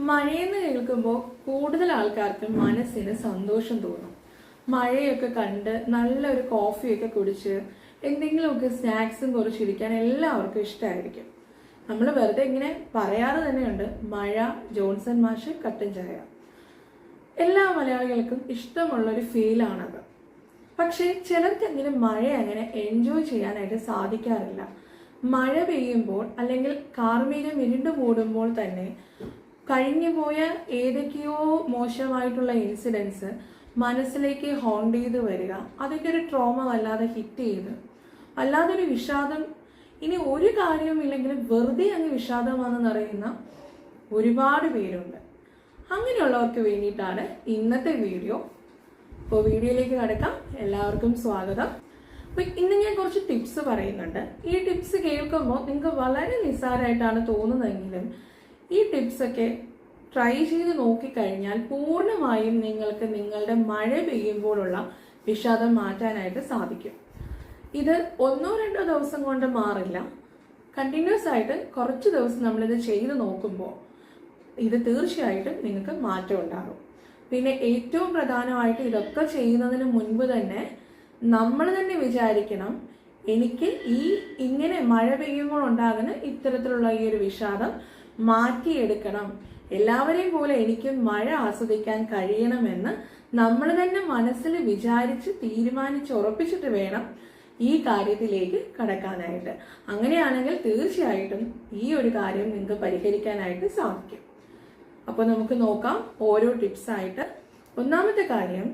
മഴയെന്ന് കേൾക്കുമ്പോൾ കൂടുതൽ ആൾക്കാർക്ക് മനസ്സിന് സന്തോഷം തോന്നും. മഴയൊക്കെ കണ്ട് നല്ലൊരു കോഫിയൊക്കെ കുടിച്ച് എന്തെങ്കിലുമൊക്കെ സ്നാക്സും കുറച്ചിരിക്കാൻ എല്ലാവർക്കും ഇഷ്ടമായിരിക്കും നമ്മൾ വെറുതെ ഇങ്ങനെ പറയാറ് തന്നെയുണ്ട് മഴ ജോൺസൺ മാഷ് കട്ടൻ ചായ. എല്ലാ മലയാളികൾക്കും ഇഷ്ടമുള്ളൊരു ഫീലാണത്. പക്ഷേ ചിലർക്കെങ്കിലും മഴ അങ്ങനെ എൻജോയ് ചെയ്യാനായിട്ട് സാധിക്കാറില്ല. മഴ പെയ്യുമ്പോൾ അല്ലെങ്കിൽ കാർമേഘം ഇരുണ്ടു മൂടുമ്പോൾ തന്നെ കഴിഞ്ഞു പോയ ഏതൊക്കെയോ മോശമായിട്ടുള്ള ഇൻസിഡൻസ് മനസ്സിലേക്ക് ഹോണ്ട് ചെയ്ത് വരിക. അതിന്റെ ഒരു ട്രോമ വല്ലാതെ ഹിറ്റ് ചെയ്ത്. വല്ലാതൊരു വിഷാദം. ഇനി ഒരു കാര്യവുമില്ലെങ്കിലും വെറുതെ അങ്ങ് വിഷാദമാണെന്ന് അറിയുന്ന ഒരുപാട് പേരുണ്ട്. അങ്ങനെയുള്ളവർക്ക് വേണ്ടിയിട്ടാണ് ഇന്നത്തെ വീഡിയോ അപ്പോൾ വീഡിയോയിലേക്ക് കടക്കാം. എല്ലാവർക്കും സ്വാഗതം. അപ്പോൾ ഇന്ന് ഞാൻ കുറച്ച് ടിപ്സ് പറയുന്നുണ്ട്. ഈ ടിപ്സ് കേൾക്കുമ്പോൾ നിങ്ങൾക്ക് വളരെ നിസ്സാരമായിട്ടാണ് തോന്നുന്നതെങ്കിലും ഈ ടിപ്സൊക്കെ ട്രൈ ചെയ്ത് നോക്കിക്കഴിഞ്ഞാൽ പൂർണമായും നിങ്ങൾക്ക് നിങ്ങളുടെ മഴ പെയ്യുമ്പോഴുള്ള വിഷാദം മാറ്റാനായിട്ട് സാധിക്കും. ഇത് ഒന്നോ രണ്ടോ ദിവസം കൊണ്ട് മാറില്ല. കണ്ടിന്യൂസ് ആയിട്ട് കുറച്ച് ദിവസം നമ്മളിത് ചെയ്ത് നോക്കുമ്പോൾ ഇത് തീർച്ചയായിട്ടും നിങ്ങൾക്ക് മാറ്റം ഉണ്ടാകും. പിന്നെ ഏറ്റവും പ്രധാനമായിട്ട് ഇതൊക്കെ ചെയ്യുന്നതിന് മുൻപ് തന്നെ നമ്മൾ തന്നെ വിചാരിക്കണം എനിക്ക് ഈ ഇങ്ങനെ മഴ പെയ്യുമ്പോൾ ഉണ്ടാകുന്ന ഇത്തരത്തിലുള്ള ഈ ഒരു വിഷാദം മാറ്റിയെടുക്കണം. എല്ലാവരെയും പോലെ എനിക്കും മഴ ആസ്വദിക്കാൻ കഴിയണമെന്ന് നമ്മൾ തന്നെ മനസ്സിൽ വിചാരിച്ച് തീരുമാനിച്ച് ഉറപ്പിച്ചിട്ട് വേണം ഈ കാര്യത്തിലേക്ക് കടക്കാനായിട്ട്. അങ്ങനെയാണെങ്കിൽ തീർച്ചയായിട്ടും ഈ ഒരു കാര്യം നിങ്ങൾക്ക് പരിഹരിക്കാനായിട്ട് സാധിക്കും. അപ്പോൾ നമുക്ക് നോക്കാം ഓരോ ടിപ്സ് ആയിട്ട്. ഒന്നാമത്തെ കാര്യം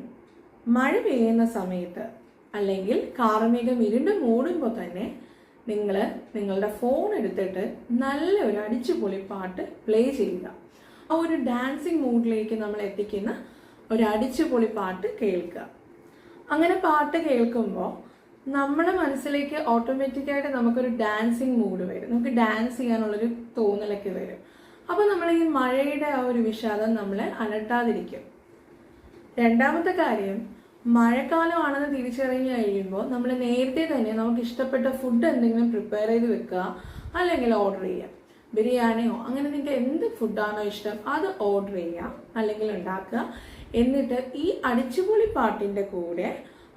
മഴ പെയ്യുന്ന സമയത്ത് അല്ലെങ്കിൽ കാർമേഘം ഇരുണ്ട് മൂടുമ്പോൾ തന്നെ നിങ്ങൾ നിങ്ങളുടെ ഫോൺ എടുത്തിട്ട് നല്ല ഒരു അടിച്ചുപൊളി പാട്ട് പ്ലേ ചെയ്യുക. ആ ഒരു ഡാൻസിങ് മൂഡിലേക്ക് നമ്മൾ എത്തിക്കുന്ന ഒരു അടിച്ചുപൊളി പാട്ട് കേൾക്കുക. അങ്ങനെ പാട്ട് കേൾക്കുമ്പോൾ നമ്മുടെ മനസ്സിലേക്ക് ഓട്ടോമാറ്റിക്കായിട്ട് നമുക്കൊരു ഡാൻസിങ് മൂഡ് വരും. നമുക്ക് ഡാൻസ് ചെയ്യാനുള്ളൊരു തോന്നലൊക്കെ വരും. അപ്പോൾ നമ്മൾ ഈ മഴയുടെ ആ ഒരു വിഷാദം നമ്മളെ അലട്ടാതിരിക്കും. രണ്ടാമത്തെ കാര്യം മഴക്കാലമാണെന്ന് തിരിച്ചറിഞ്ഞു കഴിയുമ്പോൾ നമ്മൾ നേരത്തെ തന്നെ നമുക്ക് ഇഷ്ടപ്പെട്ട ഫുഡ് എന്തെങ്കിലും പ്രിപ്പയർ ചെയ്ത് വെക്കുക അല്ലെങ്കിൽ ഓർഡർ ചെയ്യുക. ബിരിയാണിയോ അങ്ങനെ നിങ്ങൾക്ക് എന്ത് ഫുഡാണോ ഇഷ്ടം അത് ഓർഡർ ചെയ്യുക അല്ലെങ്കിൽ ഉണ്ടാക്കുക. എന്നിട്ട് ഈ അടിച്ചുപൊളി പാട്ടിന്റെ കൂടെ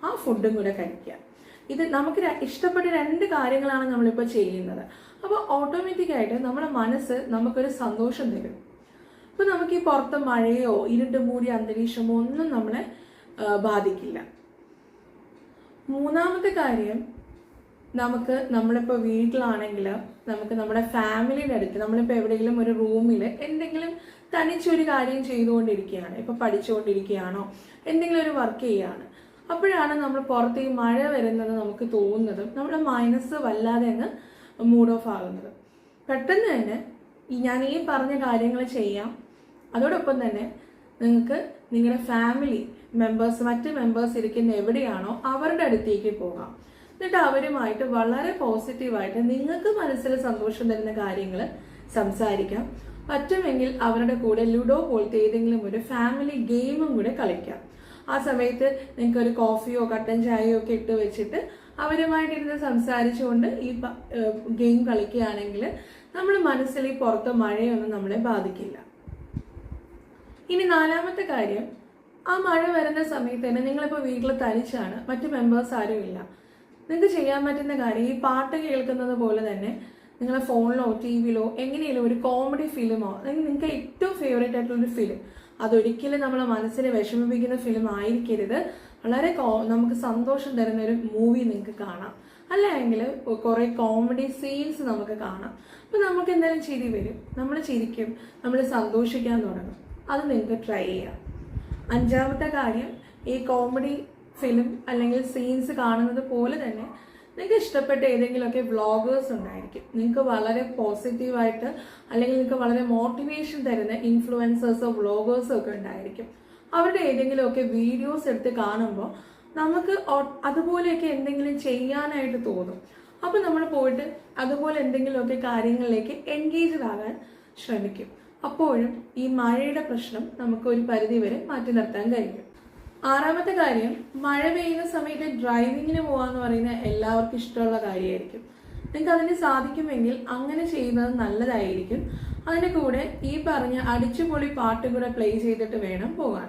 ആ ഫുഡും കൂടെ കഴിക്കുക. ഇത് നമുക്ക് ഇഷ്ടപ്പെട്ട രണ്ട് കാര്യങ്ങളാണ് നമ്മളിപ്പോൾ ചെയ്യുന്നത്. അപ്പോൾ ഓട്ടോമാറ്റിക്കായിട്ട് നമ്മുടെ മനസ്സ് നമുക്കൊരു സന്തോഷം തരും. അപ്പോൾ നമുക്ക് ഈ പുറത്ത് മഴയോ ഇരുട്ട് മൂടിയ അന്തരീക്ഷമോ ഒന്നും നമ്മളെ ബാധിക്കില്ല. മൂന്നാമത്തെ കാര്യം നമുക്ക് നമ്മളിപ്പോൾ വീട്ടിലാണെങ്കിൽ നമുക്ക് നമ്മുടെ ഫാമിലിയുടെ അടുത്ത് നമ്മളിപ്പോൾ എവിടെയെങ്കിലും ഒരു റൂമിൽ എന്തെങ്കിലും തനിച്ചൊരു കാര്യം ചെയ്തുകൊണ്ടിരിക്കുകയാണ്. ഇപ്പോൾ പഠിച്ചുകൊണ്ടിരിക്കുകയാണോ? എന്തെങ്കിലും ഒരു വർക്ക് ചെയ്യുകയാണ് അപ്പോഴാണ് നമ്മൾ പുറത്ത് ഈ മഴ വരുന്നത് നമുക്ക് തോന്നുന്നതും. നമ്മുടെ മൈനസ് വല്ലാതെ അങ്ങ് മൂഡ് ഓഫ് ആകുന്നത്. പെട്ടെന്ന് തന്നെ ഞാൻ ഈ പറഞ്ഞ കാര്യങ്ങൾ ചെയ്യാം. അതോടൊപ്പം തന്നെ നിങ്ങൾക്ക് നിങ്ങളുടെ ഫാമിലി മെമ്പേഴ്സ് മറ്റ് മെമ്പേഴ്സ് ഇരിക്കുന്ന എവിടെയാണോ അവരുടെ അടുത്തേക്ക് പോകാം. എന്നിട്ട് അവരുമായിട്ട് വളരെ പോസിറ്റീവായിട്ട് നിങ്ങൾക്ക് മനസ്സിൽ സന്തോഷം തരുന്ന കാര്യങ്ങൾ സംസാരിക്കാം. പറ്റുമെങ്കിൽ അവരുടെ കൂടെ ലുഡോ പോലത്തെ ഏതെങ്കിലും ഒരു ഫാമിലി ഗെയിമും കൂടെ കളിക്കാം. ആ സമയത്ത് നിങ്ങൾക്ക് ഒരു കോഫിയോ കട്ടൻ ചായയോ ഒക്കെ ഇട്ട് വെച്ചിട്ട് അവരുമായിട്ടിരുന്ന് സംസാരിച്ചുകൊണ്ട് ഈ ഗെയിം കളിക്കുകയാണെങ്കിൽ നമ്മൾ മനസ്സിൽ ഈ പുറത്ത് മഴയൊന്നും നമ്മളെ ബാധിക്കില്ല. ഇനി നാലാമത്തെ കാര്യം ആ മഴ വരുന്ന സമയത്ത് തന്നെ നിങ്ങളിപ്പോൾ വീട്ടിൽ തനിച്ചാണ് മറ്റ് മെമ്പേഴ്സ് ആരും ഇല്ല. നിങ്ങൾക്ക് ചെയ്യാൻ പറ്റുന്ന കാര്യം ഈ പാട്ട് കേൾക്കുന്നത് പോലെ തന്നെ നിങ്ങളെ ഫോണിലോ ടി വിയിലോ എങ്ങനെയെങ്കിലും ഒരു കോമഡി ഫിലിമോ അല്ലെങ്കിൽ നിങ്ങൾക്ക് ഏറ്റവും ഫേവറേറ്റ് ആയിട്ടുള്ള ഒരു ഫിലിം അതൊരിക്കലും നമ്മളെ മനസ്സിനെ വിഷമിപ്പിക്കുന്ന ഫിലിം ആയിരിക്കരുത്. വളരെ നമുക്ക് സന്തോഷം തരുന്ന ഒരു മൂവി നിങ്ങൾക്ക് കാണാം. അല്ലെങ്കിൽ കുറേ കോമഡി സീൻസ് നമുക്ക് കാണാം. അപ്പൊ നമുക്ക് എന്തായാലും ചിരി വരും. നമ്മൾ ചിരിക്കും നമ്മൾ സന്തോഷിക്കാൻ തുടങ്ങും. അത് നിങ്ങൾക്ക് ട്രൈ ചെയ്യാം. അഞ്ചാമത്തെ കാര്യം ഈ കോമഡി ഫിലിം അല്ലെങ്കിൽ സീൻസ് കാണുന്നത് പോലെ തന്നെ നിങ്ങൾക്ക് ഇഷ്ടപ്പെട്ട ഏതെങ്കിലുമൊക്കെ വ്ളോഗേഴ്സ് ഉണ്ടായിരിക്കും. നിങ്ങൾക്ക് വളരെ പോസിറ്റീവായിട്ട് അല്ലെങ്കിൽ നിങ്ങൾക്ക് വളരെ മോട്ടിവേഷൻ തരുന്ന ഇൻഫ്ലുവൻസേഴ്സോ വ്ളോഗേഴ്സോ ഒക്കെ ഉണ്ടായിരിക്കും. അവരുടെ ഏതെങ്കിലുമൊക്കെ വീഡിയോസ് എടുത്ത് കാണുമ്പോൾ നമുക്ക് അതുപോലെയൊക്കെ എന്തെങ്കിലും ചെയ്യാനായിട്ട് തോന്നും. അപ്പോൾ നമ്മൾ പോയിട്ട് അതുപോലെ എന്തെങ്കിലുമൊക്കെ കാര്യങ്ങളിലേക്ക് എൻഗേജ് ആകാൻ ശ്രമിക്കും. അപ്പോഴും ഈ മഴയുടെ പ്രശ്നം നമുക്ക് ഒരു പരിധി വരെ മാറ്റി നിർത്താൻ കഴിയും. ആറാമത്തെ കാര്യം മഴ പെയ്യുന്ന സമയത്ത് ഡ്രൈവിങ്ങിന് പോകാന്ന് പറയുന്ന എല്ലാവർക്കും ഇഷ്ടമുള്ള കാര്യമായിരിക്കും. നിങ്ങൾക്ക് അതിന് സാധിക്കുമെങ്കിൽ അങ്ങനെ ചെയ്യുന്നത് നല്ലതായിരിക്കും. അതിന്റെ കൂടെ ഈ പറഞ്ഞ അടിച്ചുപൊളി പാട്ട് കൂടെ പ്ലേ ചെയ്തിട്ട് വേണം പോകാൻ.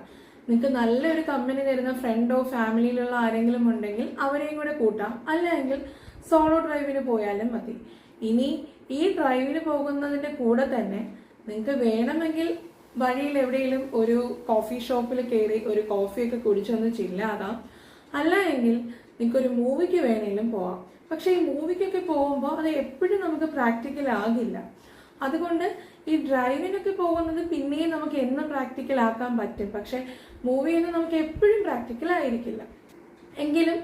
നിങ്ങൾക്ക് നല്ലൊരു കമ്പനി തരുന്ന ഫ്രണ്ടോ ഫാമിലിയിലുള്ള ആരെങ്കിലും ഉണ്ടെങ്കിൽ അവരെയും കൂടെ കൂട്ടാം. അല്ലെങ്കിൽ സോളോ ഡ്രൈവിന് പോയാലും മതി. ഇനി ഈ ഡ്രൈവിന് പോകുന്നതിന്റെ കൂടെ തന്നെ നിങ്ങൾക്ക് വേണമെങ്കിൽ വഴിയിൽ എവിടെയെങ്കിലും ഒരു കോഫി ഷോപ്പിൽ കയറി ഒരു കോഫിയൊക്കെ കുടിച്ചൊന്ന് ചില്ലാതാം. അല്ല എങ്കിൽ നിങ്ങൾക്ക് ഒരു മൂവിക്ക് വേണമെങ്കിലും പോവാം. പക്ഷെ ഈ മൂവിക്കൊക്കെ പോകുമ്പോൾ അത് എപ്പോഴും നമുക്ക് പ്രാക്ടിക്കൽ ആകില്ല. അതുകൊണ്ട് ഈ ഡ്രൈവിനൊക്കെ പോകുന്നത് പിന്നെയും നമുക്ക് എന്നും പ്രാക്ടിക്കൽ ആക്കാൻ പറ്റും. പക്ഷെ മൂവിയൊന്നും നമുക്ക് എപ്പോഴും പ്രാക്ടിക്കൽ ആയിരിക്കില്ല. എങ്കിലും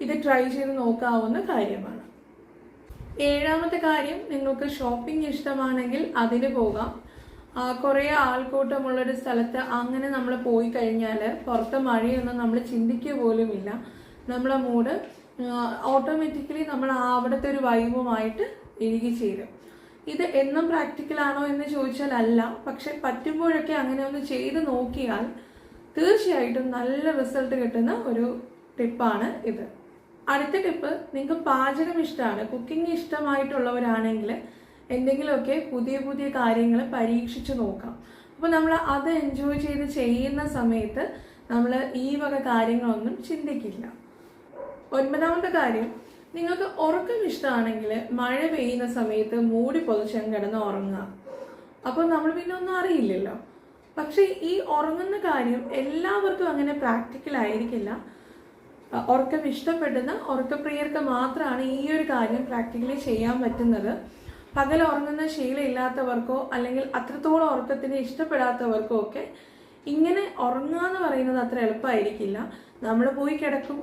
ഇത് ട്രൈ ചെയ്ത് നോക്കാവുന്ന കാര്യമാണ്. ഏഴാമത്തെ കാര്യം നിങ്ങൾക്ക് ഷോപ്പിംഗ് ഇഷ്ടമാണെങ്കിൽ അതിന് പോകാം. കുറേ ആൾക്കൂട്ടമുള്ളൊരു സ്ഥലത്ത് അങ്ങനെ നമ്മൾ പോയി കഴിഞ്ഞാൽ പുറത്ത് മഴയൊന്നും നമ്മൾ ചിന്തിക്കുക പോലുമില്ല. നമ്മളെ മൂഡ് ഓട്ടോമാറ്റിക്കലി നമ്മൾ അവിടുത്തെ ഒരു വൈബുമായിട്ട് ഇഴുകി ചേരും ഇത് എന്നും പ്രാക്ടിക്കൽ ആണോ എന്ന് ചോദിച്ചാൽ അല്ല പക്ഷെ പറ്റുമ്പോഴൊക്കെ അങ്ങനെ ഒന്ന് ചെയ്ത് നോക്കിയാൽ തീർച്ചയായിട്ടും നല്ല റിസൾട്ട് കിട്ടുന്ന ഒരു ടിപ്പാണ് ഇത്. അടുത്ത ടിപ്പ് നിങ്ങൾക്ക് പാചകം ഇഷ്ടമാണ്. കുക്കിംഗ് ഇഷ്ടമായിട്ടുള്ളവരാണെങ്കിൽ എന്തെങ്കിലുമൊക്കെ പുതിയ പുതിയ കാര്യങ്ങൾ പരീക്ഷിച്ച് നോക്കാം. അപ്പോൾ നമ്മൾ അത് എൻജോയ് ചെയ്ത് ചെയ്യുന്ന സമയത്ത് നമ്മൾ ഈ വക കാര്യങ്ങളൊന്നും ചിന്തിക്കില്ല. ഒൻപതാമത്തെ കാര്യം നിങ്ങൾക്ക് ഉറക്കം ഇഷ്ടമാണെങ്കിൽ മഴ പെയ്യുന്ന സമയത്ത് മൂടി പൊതിച്ചങ്ങ് കിടന്ന് ഉറങ്ങുക. അപ്പോൾ നമ്മൾ പിന്നെ ഒന്നും അറിയില്ലല്ലോ. പക്ഷേ ഈ ഉറങ്ങുന്ന കാര്യം എല്ലാവർക്കും അങ്ങനെ പ്രാക്ടിക്കൽ ആയിരിക്കില്ല. ഉറക്കം ഇഷ്ടപ്പെടുന്ന ഉറക്കപ്രിയർക്ക് മാത്രമാണ് ഈ ഒരു കാര്യം പ്രാക്ടിക്കലി ചെയ്യാൻ പറ്റുന്നത്. പകൽ ഉറങ്ങുന്ന ശീലമില്ലാത്തവർക്കോ അല്ലെങ്കിൽ അത്രത്തോളം ഉറക്കത്തിന് ഇഷ്ടപ്പെടാത്തവർക്കോ ഒക്കെ ഇങ്ങനെ ഉറങ്ങുക എന്ന് പറയുന്നത് അത്ര എളുപ്പമായിരിക്കില്ല. നമ്മൾ പോയി കിടക്കും.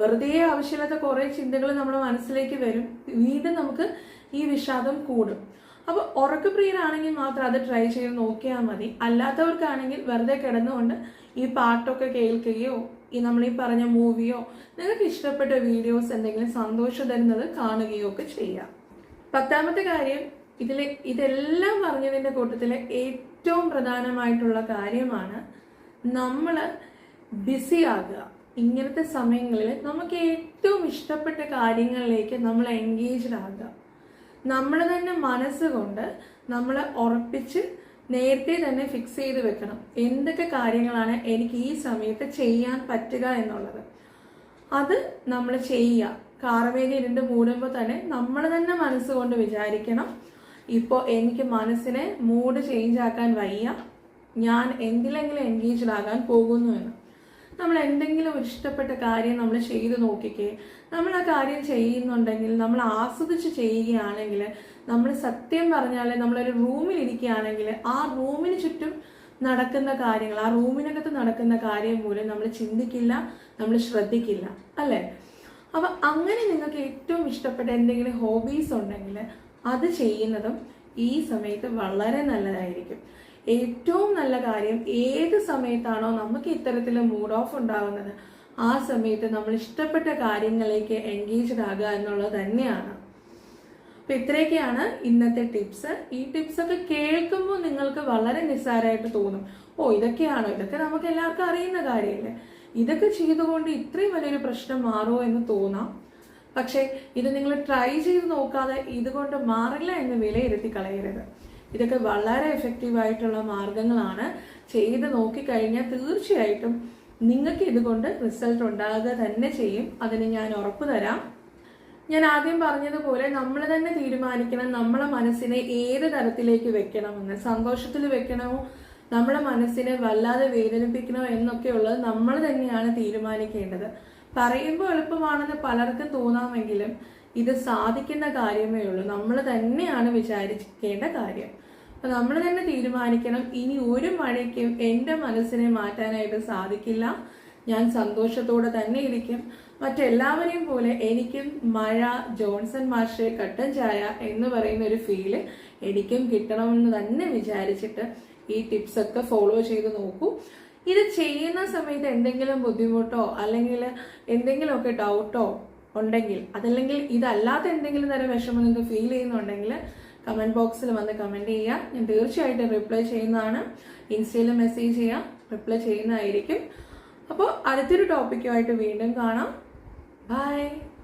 വെറുതെ ആവശ്യമില്ലാത്ത കുറേ ചിന്തകൾ നമ്മുടെ മനസ്സിലേക്ക് വരും. വീണ്ടും നമുക്ക് ഈ വിഷാദം കൂടും. അപ്പൊ ഉറക്കപ്രിയരാണെങ്കിൽ മാത്രം അത് ട്രൈ ചെയ്ത് നോക്കിയാൽ മതി. അല്ലാത്തവർക്കാണെങ്കിൽ വെറുതെ കിടന്നുകൊണ്ട് ഈ പാട്ടൊക്കെ കേൾക്കുകയോ ഈ നമ്മൾ ഈ പറഞ്ഞ മൂവിയോ നിങ്ങൾക്ക് ഇഷ്ടപ്പെട്ട വീഡിയോസ് എന്തെങ്കിലും സന്തോഷം തരുന്നത് കാണുകയോ ഒക്കെ ചെയ്യാം. പത്താമത്തെ കാര്യം ഇതിൽ ഇതെല്ലാം പറഞ്ഞതിന്റെ കൂട്ടത്തിൽ ഏറ്റവും പ്രധാനമായിട്ടുള്ള കാര്യമാണ് നമ്മൾ ബിസി ആകുക. ഇങ്ങനത്തെ സമയങ്ങളിൽ നമുക്ക് ഏറ്റവും ഇഷ്ടപ്പെട്ട കാര്യങ്ങളിലേക്ക് നമ്മൾ എൻഗേജ്ഡ് ആകുക. നമ്മൾ തന്നെ മനസ്സുകൊണ്ട് നമ്മൾ ഉറപ്പിച്ച് നേരത്തെ തന്നെ ഫിക്സ് ചെയ്ത് വെക്കണം. എന്തൊക്കെ കാര്യങ്ങളാണ് എനിക്ക് ഈ സമയത്ത് ചെയ്യാൻ പറ്റുക എന്നുള്ളത്. അത് നമ്മൾ ചെയ്യുക. കാറവേലി ഇരുണ്ട് മൂടുമ്പോൾ തന്നെ നമ്മൾ തന്നെ മനസ്സുകൊണ്ട് വിചാരിക്കണം. ഇപ്പോൾ എനിക്ക് മനസ്സിനെ മൂഡ് ചേഞ്ച് ആക്കാൻ വയ്യ. ഞാൻ എന്തിലെങ്കിലും എൻഗേജ്ഡ് ആകാൻ പോകുന്നു എന്ന്. നമ്മൾ എന്തെങ്കിലും ഒരു ഇഷ്ടപ്പെട്ട കാര്യം നമ്മൾ ചെയ്തു നോക്കിക്കേ. നമ്മൾ ആ കാര്യം ചെയ്യുന്നുണ്ടെങ്കിൽ നമ്മൾ ആസ്വദിച്ച് ചെയ്യുകയാണെങ്കിൽ നമ്മൾ സത്യം പറഞ്ഞാൽ നമ്മളൊരു റൂമിൽ ഇരിക്കുകയാണെങ്കിൽ ആ റൂമിന് ചുറ്റും നടക്കുന്ന കാര്യങ്ങൾ ആ റൂമിനകത്ത് നടക്കുന്ന കാര്യം പോലും നമ്മൾ ചിന്തിക്കില്ല നമ്മൾ ശ്രദ്ധിക്കില്ല. അല്ലേ? അപ്പൊ അങ്ങനെ നിങ്ങൾക്ക് ഏറ്റവും ഇഷ്ടപ്പെട്ട എന്തെങ്കിലും ഹോബീസ് ഉണ്ടെങ്കിൽ അത് ചെയ്യുന്നതും ഈ സമയത്ത് വളരെ നല്ലതായിരിക്കും. ഏറ്റവും നല്ല കാര്യം ഏത് സമയത്താണോ നമുക്ക് ഇത്തരത്തിൽ മൂഡ് ഓഫ് ഉണ്ടാകുന്നത് ആ സമയത്ത് നമ്മൾ ഇഷ്ടപ്പെട്ട കാര്യങ്ങളിലേക്ക് എൻഗേജ്ഡ് ആകുക എന്നുള്ളത് തന്നെയാണ്. അപ്പം ഇത്രയൊക്കെയാണ് ഇന്നത്തെ ടിപ്സ് ഈ ടിപ്സൊക്കെ കേൾക്കുമ്പോൾ നിങ്ങൾക്ക് വളരെ നിസ്സാരമായിട്ട് തോന്നും. ഓ ഇതൊക്കെയാണോ? ഇതൊക്കെ നമുക്ക് എല്ലാവർക്കും അറിയുന്ന കാര്യമല്ലേ? ഇതൊക്കെ ചെയ്തുകൊണ്ട് ഇത്രയും വലിയൊരു പ്രശ്നം മാറുമോ എന്ന് തോന്നാം. പക്ഷേ ഇത് നിങ്ങൾ ട്രൈ ചെയ്ത് നോക്കാതെ ഇതുകൊണ്ട് മാറില്ല എന്ന് വിലയിരുത്തി കളയരുത്. ഇതൊക്കെ വളരെ എഫക്റ്റീവ് ആയിട്ടുള്ള മാർഗങ്ങളാണ്. ചെയ്ത് നോക്കിക്കഴിഞ്ഞാൽ തീർച്ചയായിട്ടും നിങ്ങൾക്ക് ഇതുകൊണ്ട് റിസൾട്ട് ഉണ്ടാകുക തന്നെ ചെയ്യും. അതിന് ഞാൻ ഉറപ്പ് തരാം. ഞാൻ ആദ്യം പറഞ്ഞതുപോലെ നമ്മൾ തന്നെ തീരുമാനിക്കണം. നമ്മളെ മനസ്സിനെ ഏത് തരത്തിലേക്ക് വെക്കണമെന്ന്. സന്തോഷത്തിൽ വെക്കണമോ? നമ്മളെ മനസ്സിനെ വല്ലാതെ വേദനിപ്പിക്കണോ എന്നൊക്കെ ഉള്ളത് നമ്മൾ തന്നെയാണ് തീരുമാനിക്കേണ്ടത്. പറയുമ്പോൾ എളുപ്പമാണെന്ന് പലർക്കും തോന്നാമെങ്കിലും ഇത് സാധിക്കുന്ന കാര്യമേ ഉള്ളൂ. നമ്മൾ തന്നെയാണ് വിചാരിക്കേണ്ട കാര്യം. അപ്പൊ നമ്മൾ തന്നെ തീരുമാനിക്കണം. ഇനി ഒരു മഴയ്ക്കും എന്റെ മനസ്സിനെ മാറ്റാനായിട്ട് സാധിക്കില്ല. ഞാൻ സന്തോഷത്തോടെ തന്നെ ഇരിക്കും. മറ്റെല്ലാവരെയും പോലെ എനിക്കും മഴ ജോൺസൺ മാഷ് കട്ടൻ ചായ എന്ന് പറയുന്ന ഒരു ഫീൽ എനിക്കും കിട്ടണമെന്ന് തന്നെ വിചാരിച്ചിട്ട് ഈ ടിപ്സ് ഒക്കെ ഫോളോ ചെയ്ത് നോക്കൂ. ഇത് ചെയ്യുന്ന സമയത്ത് എന്തെങ്കിലും ബുദ്ധിമുട്ടോ അല്ലെങ്കിൽ എന്തെങ്കിലുമൊക്കെ ഡൗട്ടോ ഉണ്ടെങ്കിൽ അതല്ലെങ്കിൽ ഇതല്ലാത്ത എന്തെങ്കിലും തരം വിഷമം നിങ്ങൾക്ക് ഫീൽ ചെയ്യുന്നുണ്ടെങ്കിൽ കമന്റ് ബോക്സിൽ വന്ന് കമന്റ് ചെയ്യുക. ഞാൻ തീർച്ചയായിട്ടും റിപ്ലൈ ചെയ്യുന്നതാണ്. ഇൻസ്റ്റയിൽ മെസ്സേജ് ചെയ്യാം റിപ്ലൈ ചെയ്യുന്നതായിരിക്കും. അപ്പോൾ അടുത്തൊരു ടോപ്പിക്കുമായിട്ട് വീണ്ടും കാണാം. ബൈ